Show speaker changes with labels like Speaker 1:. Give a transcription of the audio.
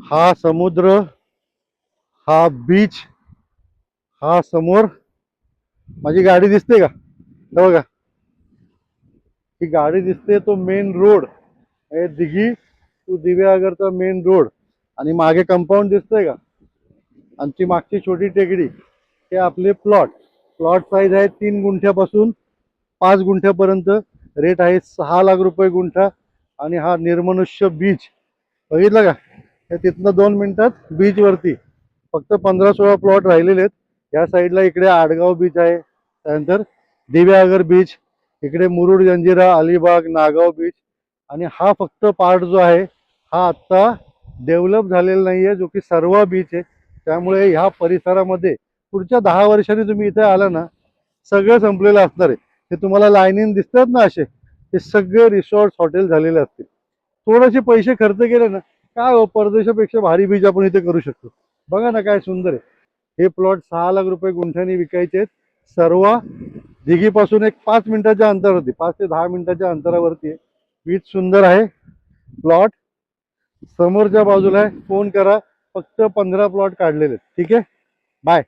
Speaker 1: हा समुद्र हा बीच हा समोर. माझी गाडी दिसते का? बघा. ही गाडी दिसते तो मेन रोड हे दिघी टू दिव्यागरचा मेन रोड आणि मागे कंपाऊंड दिसतंय का? आमची मागची छोटी टेकडी. हे आपले प्लॉट प्लॉट साईज आहे तीन गुंठ्यापासून पाच गुंठ्यापर्यंत. रेट आहे सहा लाख रुपये गुंठा. आणि हा निर्मनुष्य बीच बघितलं का? तिथनं दोन मिनिटात बीच वरती. फक्त पंधरा सोळा प्लॉट राहिलेले आहेत. या साईडला इकडे आडगाव बीच आहे. त्यानंतर दिव्यागर बीच इकडे मुरुड जंजिरा अलिबाग नागाव बीच आणि हा फक्त पार्ट जो आहे हा आत्ता डेव्हलप झालेला नाही आहे जो की सर्व बीच आहे. त्यामुळे ह्या परिसरामध्ये पुढच्या दहा वर्षांनी तुम्ही इथे आला ना सगळं संपलेलं असणार आहे. हे तुम्हाला लाईनीन दिसतात ना असे? हे सगळे रिसॉर्ट हॉटेल झालेले असतील. थोडेसे पैसे खर्च केले ना काय हो परदेशापेक्षा भारी बीज आपण इथे करू शकतो. बघा ना काय सुंदर आहे. हे प्लॉट सहा लाख रुपये गुंठ्याने विकायचे आहेत. सर्व दिघीपासून एक पाच मिनिटाच्या अंतरावरती पाच ते दहा मिनिटाच्या अंतरावरती आहे. वीज सुंदर आहे. प्लॉट समोरच्या बाजूला आहे. फोन करा. फक्त पंधरा प्लॉट काढलेले आहेत. ठीक आहे? बाय